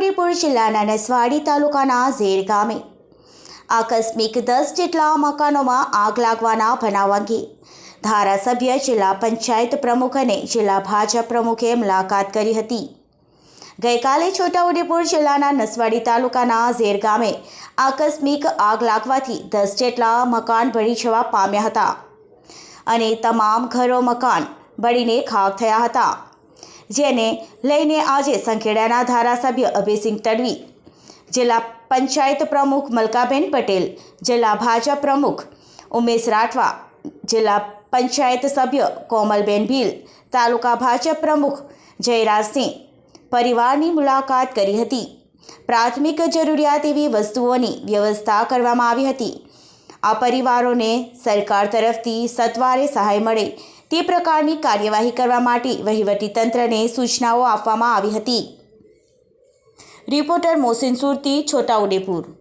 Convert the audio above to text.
છોટાઉદેપુર જિલ્લાના નસવાડી તાલુકાના ઝેર ગામે આકસ્મિક દસ જેટલા મકાનોમાં આગ લાગવાના બનાવ અંગે ધારાસભ્ય જિલ્લા પંચાયત પ્રમુખ અને જિલ્લા ભાજપ પ્રમુખે મુલાકાત કરી હતી. ગઈકાલે છોટાઉદેપુર જિલ્લાના નસવાડી તાલુકાના ઝેર ગામે આકસ્મિક આગ લાગવાથી દસ જેટલા મકાન ભળી જવા પામ્યા હતા અને તમામ ઘરો મકાન બળીને ખાક થયા હતા. જેને લઈને આજે સંખેડાના ધારાસભ્ય અભયસિંહ તડવી, જિલ્લા પંચાયત પ્રમુખ મલકાબેન પટેલ, જિલ્લા ભાજપ પ્રમુખ ઉમેશ રાઠવા, જિલ્લા પંચાયત સભ્ય કોમલબેન ભીલ, તાલુકા ભાજપ પ્રમુખ જયરાજસિંહ પરિવારની મુલાકાત કરી હતી. પ્રાથમિક જરૂરિયાત એવી વસ્તુઓની વ્યવસ્થા કરવામાં આવી હતી. આ પરિવારોને સરકાર તરફથી સત્વારે સહાય મળે તે પ્રકારની કાર્યવાહી કરવા માટે વહીવટીતંત્રને સૂચનાઓ આપવામાં આવી હતી. રિપોર્ટર મોહસિન સુરતી, છોટાઉદેપુર.